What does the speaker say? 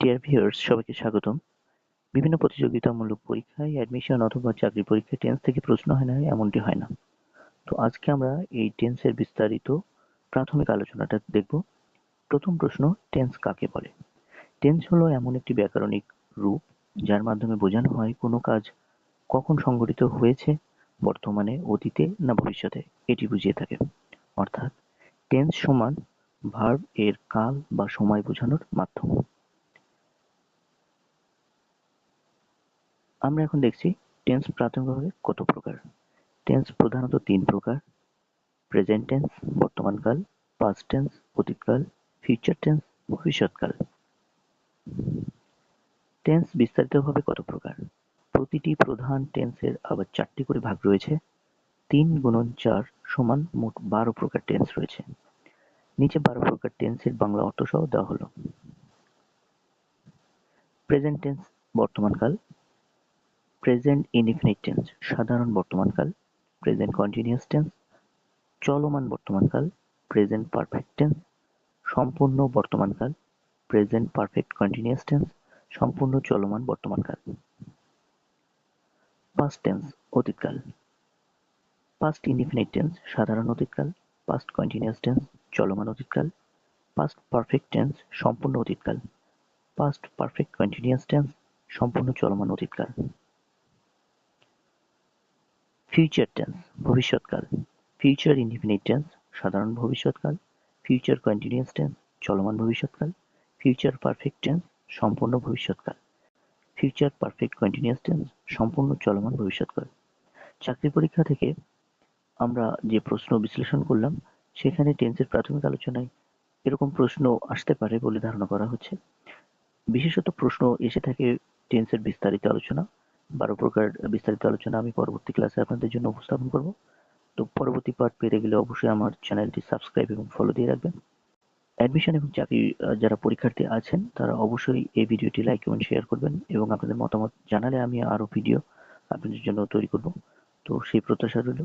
Dear viewers সবাইকে স্বাগতম। বিভিন্ন প্রতিযোগিতামূলক পরীক্ষায় অ্যাডমিশন অথবা চাকরি পরীক্ষায় টেন্স থেকে প্রশ্ন হয় না, এমনটি হয় না। তো আজকে আমরা এই টেন্সের বিস্তারিত প্রাথমিক আলোচনাটা দেখব। প্রথম প্রশ্ন টেন্স কাকে বলে? টেন্স হলো এমন একটি ব্যাকরণিক রূপ, যার মাধ্যমে বোঝানো হয় কোনো কাজ কখন সংঘটিত হয়েছে, বর্তমানে, অতীতে না ভবিষ্যতে। এটি বুঝিয়ে থাকে। অর্থাৎ টেন্স সমান ভার্ব এর কাল বা সময় বোঝানোর মাধ্যম। আমরা এখন দেখছি টেন্স প্রাথমিকভাবে কত প্রকার? টেন্স প্রধানত তিন প্রকার প্রেজেন্ট টেন্স বর্তমানকাল পাস্ট টেন্স অতীতকাল ফিউচার টেন্স ভবিষ্যৎকাল টেন্স বিস্তারিতভাবে কত প্রকার? প্রতিটি প্রধান টেন্সের আবার চারটি করে ভাগ রয়েছে। তিন গুণন চার সমান মোট বারো প্রকার টেন্স রয়েছে। নিচে বারো প্রকার টেন্সের বাংলা অর্থ সহ দেওয়া হলো। প্রেজেন্ট টেন্স বর্তমানকাল প্রেজেন্ট ইনডিফিনিট টেন্স সাধারণ বর্তমানকাল প্রেজেন্ট কন্টিনিউয়াস টেন্স চলমান বর্তমানকাল প্রেজেন্ট পারফেক্ট টেন্স সম্পূর্ণ বর্তমানকাল প্রেজেন্ট পারফেক্ট কন্টিনিউয়াস টেন্স সম্পূর্ণ চলমান বর্তমানকাল পাস্ট টেন্স অতীতকাল পাস্ট ইনডিফিনিট টেন্স সাধারণ অতীতকাল পাস্ট কন্টিনিউয়াস টেন্স চলমান অতীতকাল পাস্ট পারফেক্ট টেন্স সম্পূর্ণ অতীতকাল পাস্ট পারফেক্ট কন্টিনিউয়াস টেন্স সম্পূর্ণ চলমান অতীতকাল ফিউচার টেন্স ভবিষ্যৎকাল ফিউচার ইনডিফিনিট টেন্স সাধারণ ভবিষ্যৎকাল ফিউচার কন্টিনিউয়াস টেন্স চলমান ভবিষ্যৎকাল ফিউচার পারফেক্ট টেন্স সম্পূর্ণ ভবিষ্যৎকাল ফিউচার পারফেক্ট কন্টিনিউয়াস টেন্স সম্পূর্ণ চলমান ভবিষ্যৎকাল চাকরি পরীক্ষা থেকে আমরা যে প্রশ্ন বিশ্লেষণ করলাম, সেখানে টেন্সের প্রাথমিক আলোচনায় এরকম প্রশ্ন আসতে পারে বলে ধারণা করা হচ্ছে। বিশেষত প্রশ্ন এসে থাকে টেন্সের বিস্তারিত আলোচনা। বারো প্রকার বিস্তারিত আলোচনা আমি পরবর্তী ক্লাসে আপনাদের জন্য উপস্থাপন করব। তো পরবর্তী পার্ট পেতে গেলে অবশ্যই আমার চ্যানেলটি সাবস্ক্রাইব এবং ফলো দিয়ে রাখবেন। অ্যাডমিশন এবং চাকরি যারা পরীক্ষার্থী আছেন, তারা অবশ্যই এই ভিডিওটি লাইক এবং শেয়ার করবেন এবং আপনাদের মতামত জানালে আমি আরও ভিডিও আপনাদের জন্য তৈরি করব। তো সেই প্রত্যাশা রইল।